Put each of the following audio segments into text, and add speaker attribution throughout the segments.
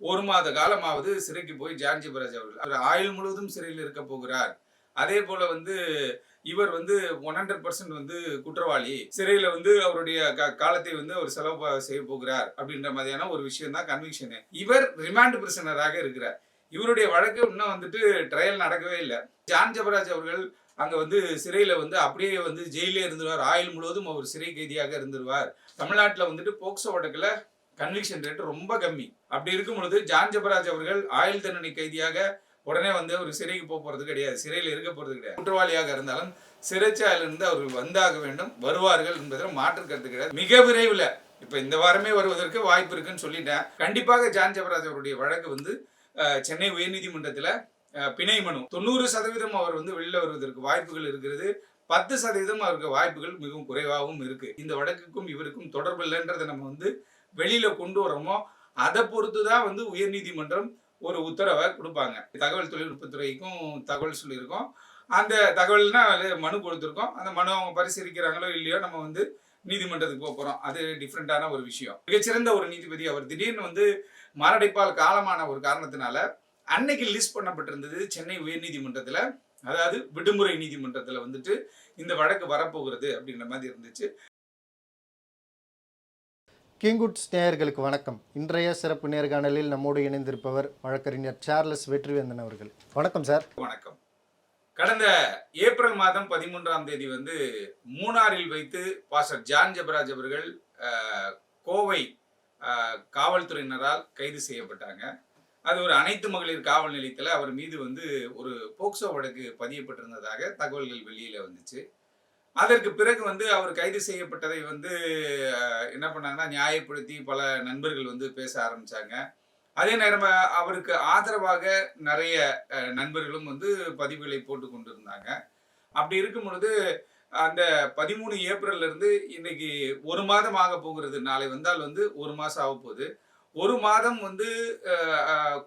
Speaker 1: ஒரு மாத காலமாவது சிறைக்கு போய் ஜான்ஜிபராஜ் அவர்கள். அவர் ஆயுள் முழுவதும் சிறையில் இருக்க போகிறார். அதே போல வந்து இவர் வந்து ஒன் ஹண்ட்ரட் பர்சன்ட் வந்து குற்றவாளி. சிறையில வந்து அவருடைய காலத்தை வந்து அவர் செலவு செய்ய போகிறார் அப்படின்ற மாதிரியான ஒரு விஷயம் தான் கன்விக்ஷனு இவர் ரிமாண்ட் பிரிசனராக இருக்கிறார். இவருடைய வழக்கு இன்னும் வந்துட்டு ட்ரையல் நடக்கவே இல்லை. ஜான் ஜபராஜ் அவர்கள் அங்க வந்து சிறையில வந்து அப்படியே வந்து ஜெயிலே இருந்துருவார். ஆயுள் முழுவதும் அவர் சிறை கைதியாக இருந்துருவார். தமிழ்நாட்டில் வந்துட்டு போக்சோ வழக்குல கன்விக்ஷன் ரேட் ரொம்ப கம்மி. அப்படி இருக்கும் பொழுது ஜான் ஜபராஜ் அவர்கள் ஆயுள் தண்டனை கைதியாக உடனே வந்து அவர் சிறைக்கு போக போறது கிடையாது. சிறையில் இருக்க போறது கிடையாது. குற்றவாளியாக இருந்தாலும் சிறைச்சாலையிலிருந்து அவர்கள் வந்தாக வேண்டும். வருவார்கள் என்பதில் மாற்று கருத்து கிடையாது. மிக விரைவில் இப்ப இந்த வாரமே வருவதற்கு வாய்ப்பு இருக்குன்னு சொல்லிட்டேன். கண்டிப்பாக ஜான் ஜபராஜ் அவருடைய வழக்கு வந்து சென்னை உயர்நீதிமன்றத்தில் பிணை மனு. தொண்ணூறு சதவீதம் அவர் வந்து வெளியில் வருவதற்கு வாய்ப்புகள் இருக்கிறது. பத்து சதவீதம் அவருக்கு வாய்ப்புகள் மிகவும் குறைவாகவும் இருக்கு. இந்த வழக்குக்கும் இவருக்கும் தொடர்பு இல்லைன்றதை நம்ம வந்து வெளியில கொண்டு வரோமோ அதை பொறுத்து தான் வந்து உயர்நீதிமன்றம் ஒரு உத்தரவை கொடுப்பாங்க. தகவல் தொழில்நுட்பத்துறைக்கும் தகவல் சொல்லியிருக்கோம். அந்த தகவல்னா அது மனு கொடுத்துருக்கோம். அந்த மனு அவங்க பரிசீலிக்கிறாங்களோ இல்லையோ நம்ம வந்து நீதிமன்றத்துக்கு போக போறோம். அது டிஃப்ரெண்டான ஒரு விஷயம். மிகச்சிறந்த ஒரு நீதிபதி அவர் திடீர்னு வந்து மாரடைப்பால் காலமான ஒரு காரணத்தினால அன்னைக்கு லிஸ்ட் பண்ணப்பட்டிருந்தது சென்னை உயர்நீதிமன்றத்தில் அதாவது விடுமுறை நீதிமன்றத்தில் வந்துட்டு இந்த வழக்கு வரப்போகிறது அப்படின்ற மாதிரி இருந்துச்சு.
Speaker 2: கிங்குட்ஸ் நேயர்களுக்கு வணக்கம். இன்றைய சிறப்பு நேர்காணலில் நம்மோடு இணைந்திருப்பவர் வழக்கறிஞர் சார்லஸ் வெற்றிவேந்தன் அவர்கள். வணக்கம் சார்.
Speaker 1: வணக்கம். கடந்த ஏப்ரல் மாதம் பதிமூன்றாம் தேதி வந்து மூணாரில் வைத்து பாஸ்டர் ஜான் ஜெபராஜ் அவர்கள் கோவை காவல்துறையினரால் கைது செய்யப்பட்டாங்க. அது ஒரு அனைத்து மகளிர் காவல் நிலையத்தில் அவர் மீது வந்து ஒரு போக்சோ வழக்கு பதியப்பட்டிருந்ததாக தகவல்கள் வெளியில் வந்துச்சு. அதற்கு பிறகு வந்து அவர் கைது செய்யப்பட்டதை வந்து என்ன பண்ணாங்கன்னா நியாயப்படுத்தி பல நண்பர்கள் வந்து பேச ஆரம்பிச்சாங்க. அதே நேரம் அவருக்கு ஆதரவாக நிறைய நண்பர்களும் வந்து பதிவுகளை போட்டு கொண்டிருந்தாங்க. அப்படி இருக்கும் பொழுது அந்த பதிமூணு ஏப்ரல்ல இருந்து இன்னைக்கு ஒரு மாதம் ஆக போகிறது. நாளை வந்தால் வந்து ஒரு மாதம் ஆக போகுது. ஒரு மாதம் வந்து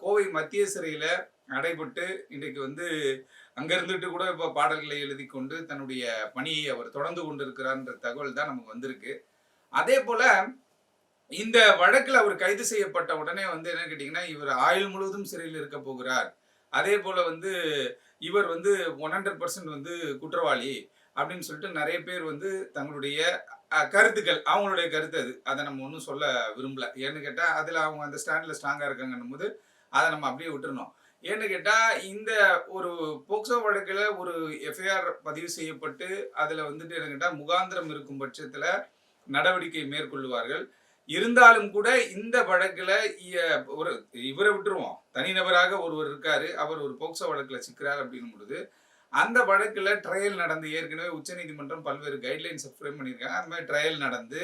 Speaker 1: கோவை மத்திய சிறையில் நடைபெற்று இன்றைக்கு வந்து அங்கிருந்துட்டு கூட இப்போ பாடல்களை எழுதி கொண்டு தன்னுடைய பணியை அவர் தொடர்ந்து கொண்டிருக்கிறார்ன்ற தகவல் தான் நமக்கு வந்திருக்கு. அதே போல இந்த வழக்கில் அவர் கைது செய்யப்பட்ட உடனே வந்து என்ன கேட்டிங்கன்னா இவர் ஆயுள் முழுவதும் சிறையில் இருக்க போகிறார். அதே போல வந்து இவர் வந்து ஒன் ஹண்ட்ரட் பர்சன்ட் வந்து குற்றவாளி அப்படின்னு சொல்லிட்டு நிறைய பேர் வந்து தங்களுடைய கருத்துக்கள் அவங்களுடைய கருத்து அது. அதை நம்ம ஒன்றும் சொல்ல விரும்பல. ஏன்னு கேட்டால் அதில் அவங்க அந்த ஸ்டாண்டில் ஸ்ட்ராங்காக இருக்காங்கன்னும் போது அதை நம்ம அப்படியே விட்டுருணும் ஏன்னு கேட்டால் இந்த ஒரு போக்சோ வழக்கில் ஒரு எஃப்ஐஆர் பதிவு செய்யப்பட்டு அதில் வந்துட்டு என்ன கேட்டால் முகாந்திரம் இருக்கும் பட்சத்தில் நடவடிக்கை மேற்கொள்வார்கள் இருந்தாலும் கூட இந்த வழக்கில் ஒரு இவரை விட்டுருவோம். தனிநபராக ஒருவர் இருக்காரு அவர் ஒரு போக்சோ வழக்கில் சிக்கிறார் அப்படின்னும் பொழுது அந்த வழக்கில் ட்ரையல் நடந்து ஏற்கனவே உச்சநீதிமன்றம் பல்வேறு கைட்லைன்ஸ் ஃப்ரேம் பண்ணியிருக்காங்க. அந்த மாதிரி ட்ரையல் நடந்து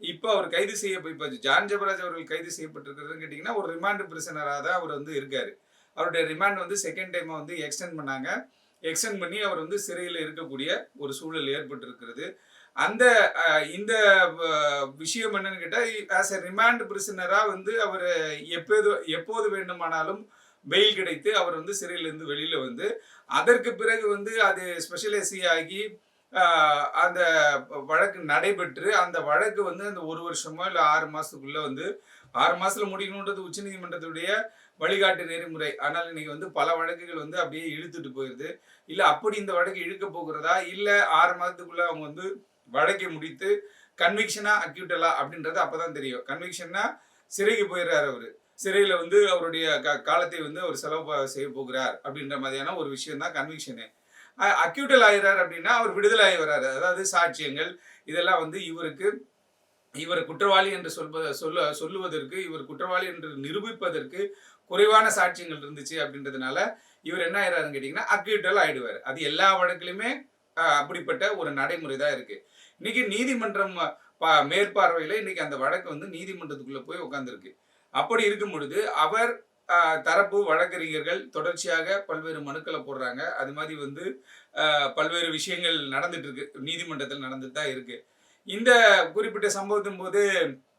Speaker 1: இப்போ அவர் கைது செய்ய இப்போ ஜான் ஜபராஜ் அவர்கள் கைது செய்யப்பட்டிருக்கிறதுன்னு கேட்டிங்கன்னா ஒரு ரிமாண்ட் பிரிசனராக தான் அவர் வந்து இருக்காரு. அவருடைய ரிமாண்ட் வந்து செகண்ட் டைம் வந்து எக்ஸ்டெண்ட் பண்ணாங்க. எக்ஸ்டெண்ட் பண்ணி அவர் வந்து சிறையில் இருக்கக்கூடிய ஒரு சூழல் ஏற்பட்டிருக்கிறது. அந்த இந்த விஷயம் என்னன்னு கேட்டால் ஆஸ் எ ரிமாண்ட் பிரிசனராக வந்து அவர் எப்போது எப்போது வேண்டுமானாலும் பெயில் கிடைத்து அவர் வந்து சிறையிலேருந்து வெளியில் வந்து அதற்கு பிறகு வந்து அது ஸ்பெஷலைசி ஆகி அந்த வழக்கு நடைபெற்று அந்த வழக்கு வந்து அந்த ஒரு வருஷமோ இல்லை ஆறு மாதத்துக்குள்ளே வந்து ஆறு மாதத்தில் முடிக்கணுன்றது உச்சநீதிமன்றத்துடைய வழிகாட்டு நெறிமுறை. ஆனால் இன்னைக்கு வந்து பல வழக்குகள் வந்து அப்படியே இழுத்துட்டு போயிடுது இல்லை அப்படி இந்த வழக்கு இழுக்க போகிறதா? இல்லை ஆறு மாதத்துக்குள்ளே அவங்க வந்து வழக்கை முடித்து கன்விக்ஷனா அக்யூட்டலா அப்படின்றது அப்பதான் தெரியும். கன்விக்ஷன்னா சிறைக்கு போயிடுறாரு அவரு. சிறையில வந்து அவருடைய க- காலத்தை வந்து அவர் செலவு செய்ய போகிறார் அப்படின்ற மாதிரியான ஒரு விஷயம் தான் கன்விக்ஷனு அக்யூட்டல் ஆகிறார் அப்படின்னா அவர் விடுதலை ஆகி வர்றாரு. அதாவது சாட்சியங்கள் இதெல்லாம் வந்து இவருக்கு இவர் குற்றவாளி என்று சொல்வ சொல்ல சொல்லுவதற்கு இவர் குற்றவாளி என்று நிரூபிப்பதற்கு குறைவான சாட்சியங்கள் இருந்துச்சு அப்படின்றதுனால இவர் என்ன ஆயிடுறாருன்னு கேட்டிங்கன்னா அக்யூட்டல் ஆயிடுவார். அது எல்லா வழக்கிலுமே அப்படிப்பட்ட ஒரு நடைமுறை தான் இருக்கு. இன்னைக்கு நீதிமன்றம் பா- மேற்பார்வையில் இன்னைக்கு அந்த வழக்கு வந்து நீதிமன்றத்துக்குள்ள போய் உட்காந்துருக்கு அப்படி இருக்கும் பொழுது அவர் தரப்பு வழக்கறிஞர்கள் தொடர்ச்சியாக பல்வேறு மனுக்களை போடுறாங்க. அது மாதிரி வந்து பல்வேறு விஷயங்கள் நடந்துட்டு இருக்கு நீதிமன்றத்தில் நடந்துட்டு தான் இருக்கு. இந்த குறிப்பிட்ட சம்பவத்தின் போது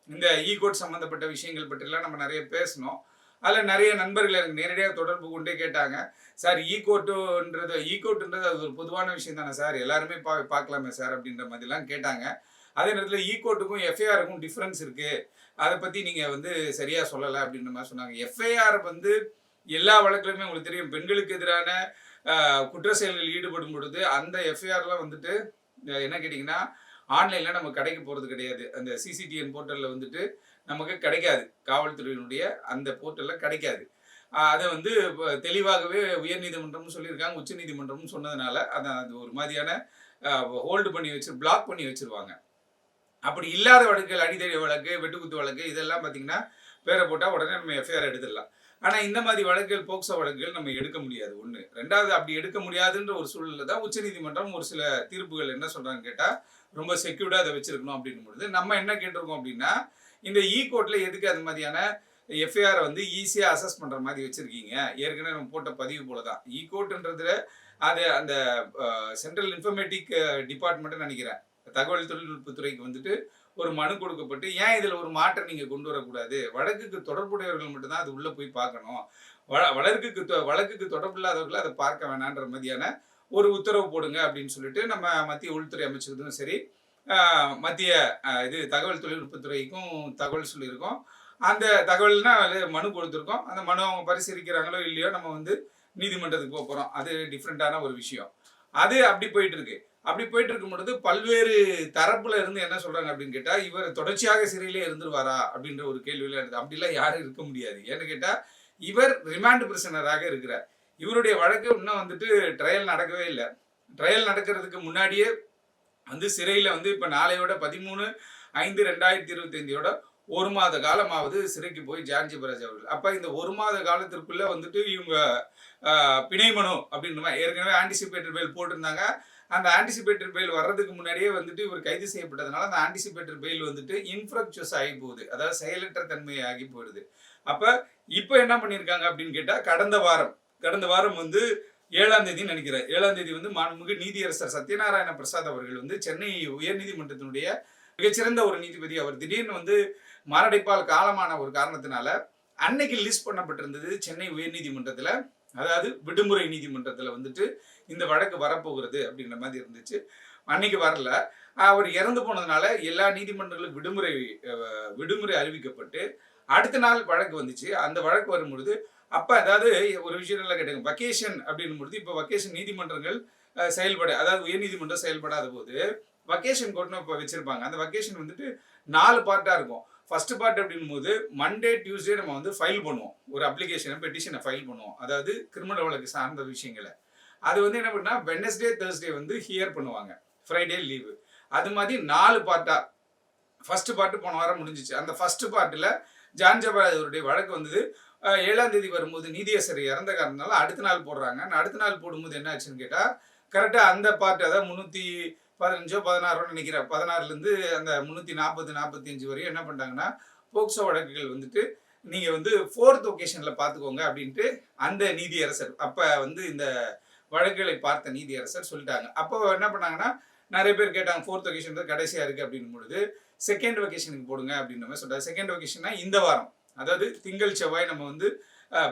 Speaker 1: இந்த ஈகோட் சம்பந்தப்பட்ட விஷயங்கள் பற்றிலாம் நம்ம நிறைய பேசணும் அதில் நிறைய நண்பர்கள் எனக்கு நேரடியாக தொடர்பு கொண்டே கேட்டாங்க. சார் e ஈகோட்டுன்றது ஈகோட்டுன்றது e அது ஒரு பொதுவான விஷயம் தானே சார்? எல்லாருமே பா பார்க்கலாமே சார் அப்படின்ற மாதிரிலாம் கேட்டாங்க. அதே நேரத்தில் ஈகோட்டுக்கும் e எஃப்ஐஆருக்கும் டிஃப்ரென்ஸ் இருக்குது அதை பற்றி நீங்கள் வந்து சரியாக சொல்லலை அப்படின்ற மாதிரி சொன்னாங்க. எஃப்ஐஆர் வந்து எல்லா வழக்குலையுமே உங்களுக்கு தெரியும். பெண்களுக்கு எதிரான குற்ற செயல்கள் ஈடுபடும் பொழுது அந்த எஃப்ஐஆர்லாம் வந்துட்டு என்ன கேட்டிங்கன்னா ஆன்லைனில் நம்ம கடைக்கு போகிறது கிடையாது. அந்த சிசிடிஎன் போர்ட்டலில் வந்துட்டு நமக்கு கிடைக்காது. காவல்துறையினுடைய அந்த போர்ட்டலில் கிடைக்காது. அதை வந்து இப்ப தெளிவாகவே உயர்நீதிமன்றமும் சொல்லியிருக்காங்க. உச்சநீதிமன்றமும் சொன்னதுனால அதை அது ஒரு மாதிரியான ஹோல்டு பண்ணி வச்சு பிளாக் பண்ணி வச்சிருவாங்க. அப்படி இல்லாத வழக்குகள் அடிதடி வழக்கு வெட்டுக்குத்து வழக்கு இதெல்லாம் பார்த்தீங்கன்னா பேரை போட்டால் உடனே நம்ம எஃப்ஐஆர் எடுத்துடலாம். ஆனால் இந்த மாதிரி வழக்குகள் போக்சோ வழக்குகள் நம்ம எடுக்க முடியாது. ஒன்று ரெண்டாவது அப்படி எடுக்க முடியாதுன்ற ஒரு சூழலில் தான் உச்சநீதிமன்றம் ஒரு சில தீர்ப்புகள் என்ன சொல்கிறாங்க கேட்டால் ரொம்ப செக்யூர்டாக அதை வச்சுருக்கணும் அப்படின்னும் பொழுது நம்ம என்ன கேட்டிருக்கோம் அப்படின்னா இந்த e இ கோர்ட்டில் எதுக்கு அது மாதிரியான எஃப்ஐஆர் வந்து ஈஸியாக அசஸ் பண்ணுற மாதிரி வச்சுருக்கீங்க? ஏற்கனவே நம்ம போட்ட பதிவு போல தான் இ e கோர்ட்டுன்றதுல அது அந்த சென்ட்ரல் இன்ஃபர்மேட்டிக் டிபார்ட்மெண்ட்டுன்னு நினைக்கிறேன். தகவல் தொழில்நுட்பத்துறைக்கு வந்துட்டு ஒரு மனு கொடுக்கப்பட்டு ஏன் இதில் ஒரு மாற்றம் நீங்கள் கொண்டு வரக்கூடாது? வழக்குக்கு தொடர்புடையவர்கள் மட்டும்தான் அது உள்ளே போய் பார்க்கணும். வழ வழக்குக்கு தொ- வழக்குக்கு தொடர்பு இல்லாதவர்களை அதை பார்க்க வேணான்ற மாதிரியான ஒரு உத்தரவு போடுங்க அப்படின்னு சொல்லிட்டு நம்ம மத்திய உள்துறை அமைச்சதும் சரி மத்திய இது தகவல் தொழில்நுட்பத்துறைக்கும் தகவல் சொல்லியிருக்கோம். அந்த தகவல்னா அது மனு கொடுத்துருக்கோம். அந்த மனு அவங்க பரிசீலிக்கிறாங்களோ இல்லையோ நம்ம வந்து நீதிமன்றத்துக்கு போக போகிறோம் அது டிஃப்ரெண்ட்டான ஒரு விஷயம். அது அப்படி போயிட்டு இருக்கு அப்படி போயிட்டு இருக்கும் பொழுது பல்வேறு தரப்புல இருந்து என்ன சொல்றாங்க அப்படின்னு கேட்டா இவர் தொடர்ச்சியாக சிறையிலே இருந்துருவாரா அப்படின்ற ஒரு கேள்வியில இருக்கு அப்படிலாம் யாரும் இருக்க முடியாது. ஏன்னு கேட்டா இவர் ரிமாண்ட் பிரிசனராக இருக்கிறார். இவருடைய வழக்கு இன்னும் வந்துட்டு ட்ரையல் நடக்கவே இல்லை. ட்ரையல் நடக்கிறதுக்கு முன்னாடியே வந்து சிறையில் வந்து இப்போ நாளையோட பதிமூணு ஐந்து ரெண்டாயிரத்தி இருபத்தைந்தியோட ஒரு மாத காலமாவது சிறைக்கு போய் ஜான்ஜி பராஜ் அவர்கள். அப்போ இந்த ஒரு மாத காலத்திற்குள்ளே வந்துட்டு இவங்க ஆஹ், பிணை அப்படின்ற ஏற்கனவே ஆன்டிசிபேட்டர் பெயில் போட்டிருந்தாங்க. அந்த ஆன்டிசிபேட்டர் பெயில் வர்றதுக்கு முன்னாடியே வந்துட்டு இவர் கைது செய்யப்பட்டதுனால அந்த ஆன்டிசிபேட்டர் பெயில் வந்துட்டு இன்ஃப்ரக்சுவஸ் ஆகி போகுது. அதாவது செயலற்ற தன்மை ஆகி போயிடுது. அப்போ இப்போ என்ன பண்ணியிருக்காங்க அப்படின்னு கேட்டால் கடந்த வாரம் கடந்த வாரம் வந்து ஏழாம் தேதி நினைக்கிறேன். ஏழாம் தேதி வந்து மாண்புமிகு நீதியரசர் சத்யநாராயண பிரசாத் அவர்கள் வந்து சென்னை உயர்நீதிமன்றத்தினுடைய மிகச்சிறந்த ஒரு நீதிபதி. அவர் திடீர்னு வந்து மாரடைப்பால் காலமான ஒரு காரணத்தினால அன்னைக்கு லிஸ்ட் பண்ணப்பட்டிருந்தது சென்னை உயர்நீதிமன்றத்தில். அதாவது விடுமுறை நீதிமன்றத்தில் வந்துட்டு இந்த வழக்கு வரப்போகிறது அப்படின்ற மாதிரி இருந்துச்சு. அன்னைக்கு வரல. அவர் இறந்து போனதுனால எல்லா நீதிமன்றங்களும் விடுமுறை விடுமுறை அறிவிக்கப்பட்டு அடுத்த நாள் வழக்கு வந்துச்சு. அந்த வழக்கு வரும்பொழுது அப்போ அதாவது ஒரு விஷயம் எல்லாம் கேட்டுங்க வக்கேஷன் அப்படின்னும் பொழுது இப்போ வக்கேஷன் நீதிமன்றங்கள் செயல்பட அதாவது உயர்நீதிமன்றம் செயல்படாத போது வக்கேஷன் கோர்ட்னு இப்போ வச்சிருப்பாங்க. அந்த வக்கேஷன் வந்துட்டு நாலு பார்ட்டாக இருக்கும். ஃபர்ஸ்ட் பார்ட் அப்படின்னும் போது மண்டே டியூஸ்டே நம்ம வந்து ஃபைல் பண்ணுவோம். ஒரு அப்ளிகேஷனை பெட்டிஷனை ஃபைல் பண்ணுவோம். அதாவது கிரிமினல் வழக்கு சார்ந்த விஷயங்களை. அது வந்து என்ன பண்ணா வெனஸ்டே தேர்ஸ்டே வந்து ஹியர் பண்ணுவாங்க. ஃப்ரைடே லீவு அது மாதிரி நாலு பார்ட்டா ஃபர்ஸ்ட் பார்ட்டு போன வாரம் முடிஞ்சிச்சு. அந்த ஃபர்ஸ்ட் பார்ட்டில் ஜான் ஜபராஜ் அவருடைய வழக்கு வந்தது. ஏழாம் தேதி வரும்போது நீதியரசர் இறந்த காரணத்தினால அடுத்த நாள் போடுறாங்க. நான் அடுத்த நாள் போடும்போது என்ன ஆச்சுன்னு கேட்டால் கரெக்டாக அந்த பார்ட் அதாவது முந்நூற்றி பதினஞ்சோ பதினாறோ நினைக்கிறேன் பதினாறுலேருந்து அந்த முந்நூற்றி நாற்பது நாற்பத்தி அஞ்சு வரையும் என்ன பண்ணிட்டாங்கன்னா போக்சோ வழக்குகள் வந்துட்டு நீங்கள் வந்து ஃபோர்த் ஒகேஷனில் பார்த்துக்கோங்க அப்படின்ட்டு அந்த நீதியரசர் அப்போ வந்து இந்த வழக்குகளை பார்த்த நீதியரசர் சொல்லிட்டாங்க. அப்போ என்ன பண்ணாங்கன்னா நிறைய பேர் கேட்டாங்க ஃபோர்த் ஒகேஷன் கடைசியாக இருக்குது அப்படின்னும் பொழுது செகண்ட் ஒகேஷனுக்கு போடுங்க அப்படின்ற மாதிரி சொல்கிறாங்க செகண்ட் ஒகேஷன்னா இந்த வாரம். அதாவது திங்கள் செவ்வாய் நம்ம வந்து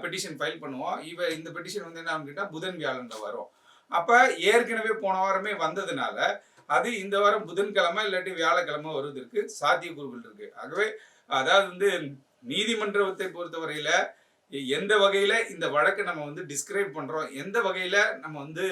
Speaker 1: பெட்டிஷன் ஃபைல் பண்ணுவோம். இவ இந்த பெட்டிஷன் வந்து என்ன கேட்டால் புதன் வியாழனில் வரும். அப்போ ஏற்கனவே போன வாரமே வந்ததுனால அது இந்த வாரம் புதன்கிழமை இல்லாட்டி வியாழக்கிழமை வருவதற்கு சாத்தியக்கூறுகள் இருக்கு. ஆகவே அதாவது வந்து நீதிமன்றத்தை பொறுத்தவரையில எந்த வகையில இந்த வழக்கை நம்ம வந்து டிஸ்கிரைப் பண்றோம் எந்த வகையில நம்ம வந்து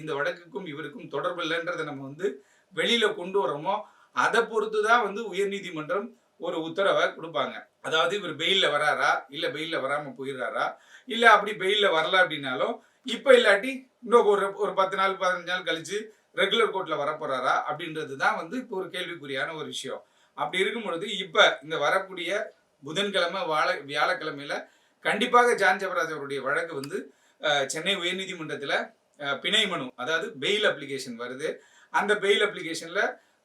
Speaker 1: இந்த வழக்குக்கும் இவருக்கும் தொடர்பு இல்லைன்றதை நம்ம வந்து வெளியில கொண்டு வரோமோ அதை பொறுத்து தான் வந்து உயர்நீதிமன்றம் ஒரு உத்தரவை கொடுப்பாங்க. அதாவது இவர் பெயில்ல வராரா? இல்ல பெயில்ல வராம போயிடுறாரா? இல்ல அப்படி பெயில்ல வரல அப்படின்னாலும் இப்ப இல்லாட்டி இன்னும் ஒரு ஒரு பத்து நாள் பதினஞ்சு நாள் கழிச்சு ரெகுலர் கோர்ட்ல வரப்போறாரா? அப்படின்றது தான் வந்து இப்போ ஒரு கேள்விக்குறியான ஒரு விஷயம். அப்படி இருக்கும் பொழுது இப்ப இந்த வரக்கூடிய புதன்கிழமை வாழ வியாழக்கிழமையில கண்டிப்பாக ஜான் ஜெபராஜ் அவருடைய வழக்கு வந்து சென்னை உயர்நீதிமன்றத்தில் பிணை மனு அதாவது பெயில் அப்ளிகேஷன் வருது. அந்த பெயில் அப்ளிகேஷனில்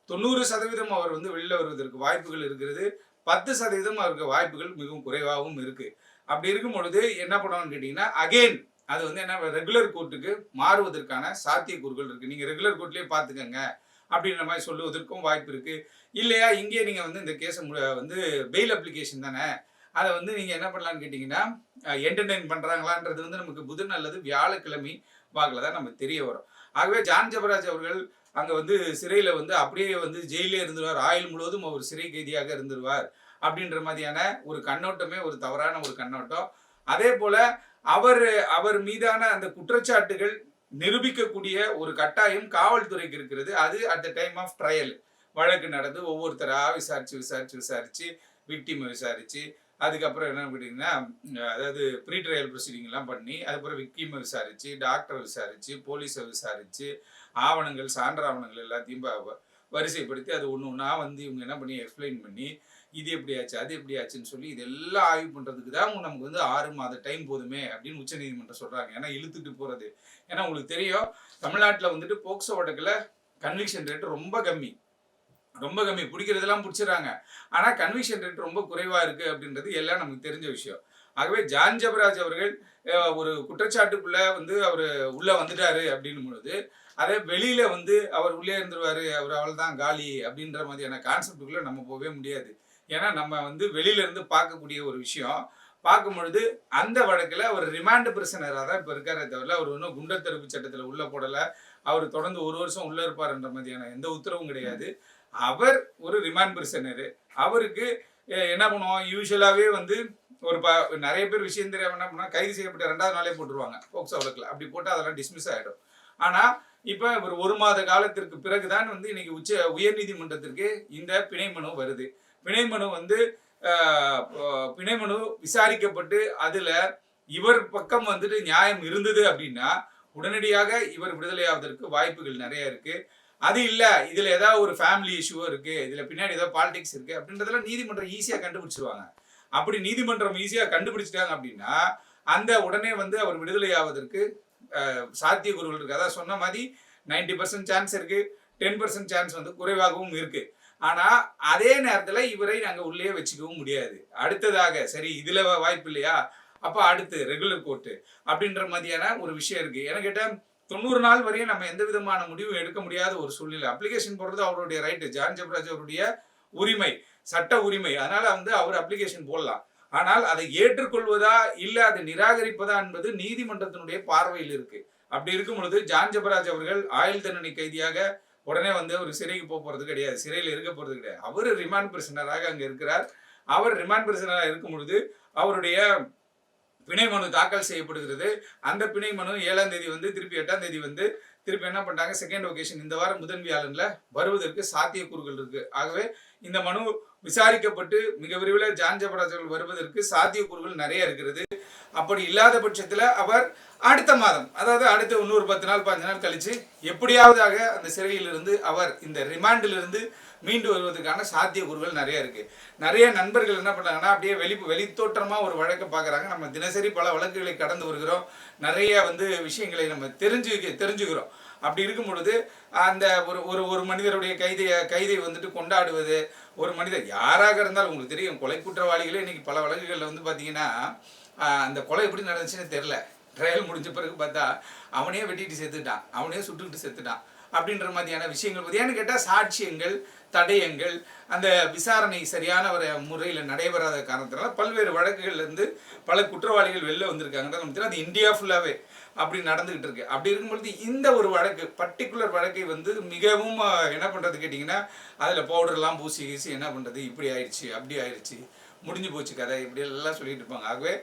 Speaker 1: தொண்ணூறு சதவீதம் அவர் வந்து வெளியில் வருவதற்கு வாய்ப்புகள் இருக்கிறது. பத்து சதவீதம் அவருக்கு வாய்ப்புகள் மிகவும் குறைவாகவும் இருக்குது அப்படி இருக்கும் பொழுது என்ன பண்ணுவாங்கன்னு கேட்டிங்கன்னா அகைன் அது வந்து என்ன ரெகுலர் கோர்ட்டுக்கு மாறுவதற்கான சாத்தியக்கூறுகள் இருக்குது நீங்கள் ரெகுலர் கோர்ட்லேயே பார்த்துக்கங்க அப்படின்ற மாதிரி சொல்லுவதற்கும் வாய்ப்பு இருக்குது இல்லையா இங்கே நீங்கள் வந்து இந்த கேஸை வந்து பெயில் அப்ளிகேஷன் தானே? அதை வந்து நீங்கள் என்ன பண்ணலான்னு கேட்டிங்கன்னா என்டர்டெயின் பண்ணுறாங்களான்றது வந்து நமக்கு புதன் அல்லது வியாழக்கிழமை வாக்கில் தான் நம்ம தெரிய வரும். ஆகவே ஜான் ஜபராஜ் அவர்கள் அங்கே வந்து சிறையில் வந்து அப்படியே வந்து ஜெயிலே இருந்துருவார். ஆயுள் முழுவதும் அவர் சிறை கைதியாக இருந்துருவார். அப்படின்ற மாதிரியான ஒரு கண்ணோட்டமே ஒரு தவறான ஒரு கண்ணோட்டம். அதே போல் அவர் அவர் மீதான அந்த குற்றச்சாட்டுகள் நிரூபிக்கக்கூடிய ஒரு கட்டாயம் காவல்துறைக்கு இருக்கிறது. அது at the time of trial வழக்கு நடந்து ஒவ்வொருத்தராக விசாரித்து விசாரித்து விசாரித்து விக்டிமை விசாரித்து அதுக்கப்புறம் என்னன்னு கேட்டிங்கன்னா அதாவது ப்ரீ ட்ரையல் ப்ரொசீடிங்லாம் பண்ணி அதுக்கப்புறம் விக்டிமை விசாரிச்சு டாக்டரை விசாரிச்சு போலீஸை விசாரிச்சு ஆவணங்கள் சான்ற ஆவணங்கள் எல்லாத்தையும் வ- வரிசைப்படுத்தி அது ஒன்று ஒன்றா வந்து இவங்க என்ன பண்ணி எக்ஸ்பிளைன் பண்ணி இது எப்படி ஆச்சு அது எப்படி ஆச்சுன்னு சொல்லி இதெல்லாம் ஆய்வு பண்ணுறதுக்கு தான் நமக்கு வந்து ஆறு மாத டைம் போதுமே அப்படின்னு உச்சநீதிமன்றம் சொல்கிறாங்க ஏன்னா இழுத்துட்டு போகிறது ஏன்னா உங்களுக்கு தெரியும் தமிழ்நாட்டில் வந்துட்டு போக்சோ வழக்கில் கன்விக்ஷன் ரேட்டு ரொம்ப கம்மி. ரொம்ப கம்மி. பிடிக்கிறதெல்லாம் பிடிச்சிடறாங்க. ஆனால் கன்விக்ஷன் ரேட் ரொம்ப குறைவாக இருக்குது அப்படின்றது எல்லாம் நமக்கு தெரிஞ்ச விஷயம். ஆகவே ஜான் ஜபராஜ் அவர்கள் ஒரு குற்றச்சாட்டுக்குள்ளே வந்து அவர் உள்ளே வந்துட்டாரு அப்படின்னும் பொழுது அதே வெளியில் வந்து அவர் உள்ளே இருந்துருவார் அவர் அவள் தான் காலி அப்படின்ற மாதிரியான கான்செப்டுக்குள்ளே நம்ம போகவே முடியாது. ஏன்னா நம்ம வந்து வெளியிலேருந்து பார்க்கக்கூடிய ஒரு விஷயம். பார்க்கும் பொழுது அந்த வழக்கில் அவர் ரிமாண்ட் பிரிசனராக தான் இப்போ இருக்காரே தவிர அவர் ஒன்றும் குண்டர் தடுப்பு சட்டத்தில் உள்ளே போடலை. அவர் தொடர்ந்து ஒரு வருஷம் உள்ளே இருப்பார்ன்ற மாதிரியான எந்த உத்தரவும் கிடையாது. அவர் ஒரு ரிமாண்ட் பிரிசனர் அவருக்கு என்ன பண்ணுவோம்? யூஸ்வலாகவே வந்து ஒரு ப நிறைய பேர் விஷயம் தெரியாம என்ன பண்ணுவோம் கைது செய்யப்பட்ட ரெண்டாவது நாளே போட்டுருவாங்க. போக்சோ வழக்கில் அப்படி போட்டு அதெல்லாம் டிஸ்மிஸ் ஆகிடும் ஆனால் இப்போ ஒரு ஒரு மாத காலத்திற்கு பிறகுதான் வந்து இன்னைக்கு உச்ச உயர்நீதிமன்றத்திற்கு இந்த பிணை மனு வருது. பிணை மனு வந்து பிணை மனு விசாரிக்கப்பட்டு அதில் இவர் பக்கம் வந்துட்டு நியாயம் இருந்தது அப்படின்னா உடனடியாக இவர் விடுதலையாவதற்கு வாய்ப்புகள் நிறைய இருக்குது அது இல்லை இதில் ஏதாவது ஒரு ஃபேமிலி இஷ்யூ இருக்குது இதில் பின்னாடி ஏதாவது பாலிடிக்ஸ் இருக்குது அப்படின்றதெல்லாம் நீதிமன்றம் ஈஸியாக கண்டுபிடிச்சிருவாங்க. அப்படி நீதிமன்றம் ஈஸியாக கண்டுபிடிச்சிட்டாங்க அப்படின்னா அந்த உடனே வந்து அவர் விடுதலையாவதற்கு சாத்திய சாத்தியக்கூறுகள் இருக்குது அதான் சொன்ன மாதிரி நைன்டி பர்சன்ட் சான்ஸ் இருக்குது டென் பர்சன்ட் சான்ஸ் வந்து குறைவாகவும் இருக்குது ஆனால் அதே நேரத்தில் இவரை நாங்கள் உள்ளே வச்சுக்கவும் முடியாது. அடுத்ததாக சரி இதில் வாய்ப்பு இல்லையா? அப்போ அடுத்து ரெகுலர் கோர்ட்டு அப்படின்ற மாதிரியான ஒரு விஷயம் இருக்குது ஏன்னா கேட்டால் தொண்ணூறு நாள் வரையும் நம்ம எந்த விதமான முடிவும் எடுக்க முடியாத ஒரு சூழ்நிலை. அப்ளிகேஷன் போடுறது அவருடைய ரைட்டு ஜான் ஜப்ராஜ் அவருடைய உரிமை சட்ட உரிமை. அதனால வந்து அவர் அப்ளிகேஷன் போடலாம். ஆனால் அதை ஏற்றுக்கொள்வதா இல்லை அதை நிராகரிப்பதா என்பது நீதிமன்றத்தினுடைய பார்வையில் இருக்கு. அப்படி இருக்கும் பொழுது ஜான் ஜபராஜ் அவர்கள் ஆயுள் தண்டனை கைதியாக உடனே வந்து அவர் சிறைக்கு போக போறது கிடையாது. சிறையில் இருக்க போறது கிடையாது. அவர் ரிமாண்ட் பிரிசனராக அங்கே இருக்கிறார். அவர் ரிமாண்ட் பிரிசனராக இருக்கும் பொழுது அவருடைய பிணை மனு தாக்கல் செய்யப்படுகிறது. அந்த பிணை மனு ஏழாம் தேதி வந்து திருப்பி எட்டாம் தேதி வந்து திருப்பி என்ன பண்ணிட்டாங்க செகண்ட் ஒகேஷன் இந்த வாரம் முதன் வியாழனில் வருவதற்கு சாத்தியக்கூறுகள் இருக்கு. ஆகவே இந்த மனு விசாரிக்கப்பட்டு மிக விரைவில் ஜான்ஜபராஜர்கள் வருவதற்கு சாத்தியக்கூறுகள் நிறைய இருக்கிறது. அப்படி இல்லாத பட்சத்தில் அவர் அடுத்த மாதம் அதாவது அடுத்த இன்னொரு பத்து நாள் பாஞ்சு நாள் கழிச்சு எப்படியாவதாக அந்த சிறையிலிருந்து அவர் இந்த ரிமாண்டிலிருந்து மீண்டு வருவதற்கான சாத்தியக்கூறுகள் நிறைய இருக்கு. நிறைய நண்பர்கள் என்ன பண்ணாங்கன்னா அப்படியே வெளி வெளித்தோற்றமா ஒரு வழக்கை பார்க்குறாங்க. நம்ம தினசரி பல வழக்குகளை கடந்து வருகிறோம். நிறைய வந்து விஷயங்களை நம்ம தெரிஞ்சு தெரிஞ்சுக்கிறோம். அப்படி இருக்கும் பொழுது அந்த ஒரு ஒரு ஒரு மனிதருடைய கைதியை கைதை வந்துட்டு கொண்டாடுவது ஒரு மனிதர் யாராக இருந்தாலும் உங்களுக்கு தெரியும் கொலை குற்றவாளிகளே இன்னைக்கு பல வழக்குகளில் வந்து பார்த்தீங்கன்னா அந்த கொலை எப்படி நடந்துச்சுன்னு தெரில ட்ரையல் முடிஞ்ச பிறகு பார்த்தா அவனே வெட்டிட்டு செத்துட்டான் அவனே சுட்டுக்கிட்டு செத்துட்டான் அப்படின்ற மாதிரியான விஷயங்கள் வந்து ஏன்னு கேட்டால் சாட்சியங்கள் தடயங்கள் அந்த விசாரணை சரியான ஒரு முறையில் நடைபெறாத காரணத்தினால பல்வேறு வழக்குகள்லேருந்து பல குற்றவாளிகள் வெளில வந்திருக்காங்க நமக்கு அது இந்தியா ஃபுல்லாகவே அப்படி நடந்துக்கிட்டு இருக்கு. அப்படி இருக்கும்பொழுது இந்த ஒரு வழக்கு பர்டிகுலர் வழக்கை வந்து மிகவும் என்ன பண்ணுறது கேட்டிங்கன்னா அதில் பவுடர்லாம் பூசி கீசி என்ன பண்ணுறது இப்படி ஆயிடுச்சு அப்படி ஆயிடுச்சு. முடிஞ்சு போச்சு கதை. இப்படி எல்லாம் சொல்லிட்டு இருப்பாங்க. ஆகவே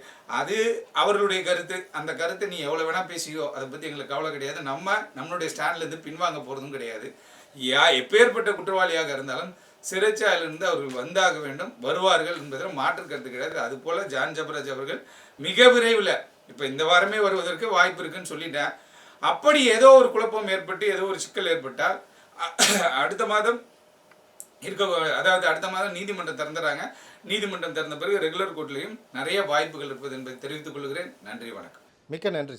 Speaker 1: அது அவர்களுடைய கருத்து. அந்த கருத்தை நீ எவ்வளோ வேணால் பேசியோ அதை பற்றி எங்களுக்கு கவலை கிடையாது. நம்ம நம்மளுடைய ஸ்டாண்ட்லேருந்து பின்வாங்க போகிறதும் கிடையாது. யா எப்பேற்பட்ட குற்றவாளியாக இருந்தாலும் சிறைச்சாலையிலிருந்து அவர்கள் வந்தாக வேண்டும். வருவார்கள் என்பதில் மாற்று கருத்து கிடையாது. அது போல் ஜான் ஜபராஜ் அவர்கள் மிக விரைவில் இப்போ இந்த வாரமே வருவதற்கு வாய்ப்பு இருக்குன்னு சொல்லிட்டேன். அப்படி ஏதோ ஒரு குழப்பம் ஏற்பட்டு ஏதோ ஒரு சிக்கல் ஏற்பட்டால் அடுத்த மாதம் இருக்க அதாவது அடுத்த மாதம் நீதிமன்றம் திறந்துறாங்க. நீதிமன்றம் திறந்த பிறகு ரெகுலர் கோர்ட்லையும் நிறைய வாய்ப்புகள் இருப்பது என்பதை தெரிவித்துக் கொள்கிறேன். நன்றி வணக்கம்.
Speaker 2: மிக்க நன்றி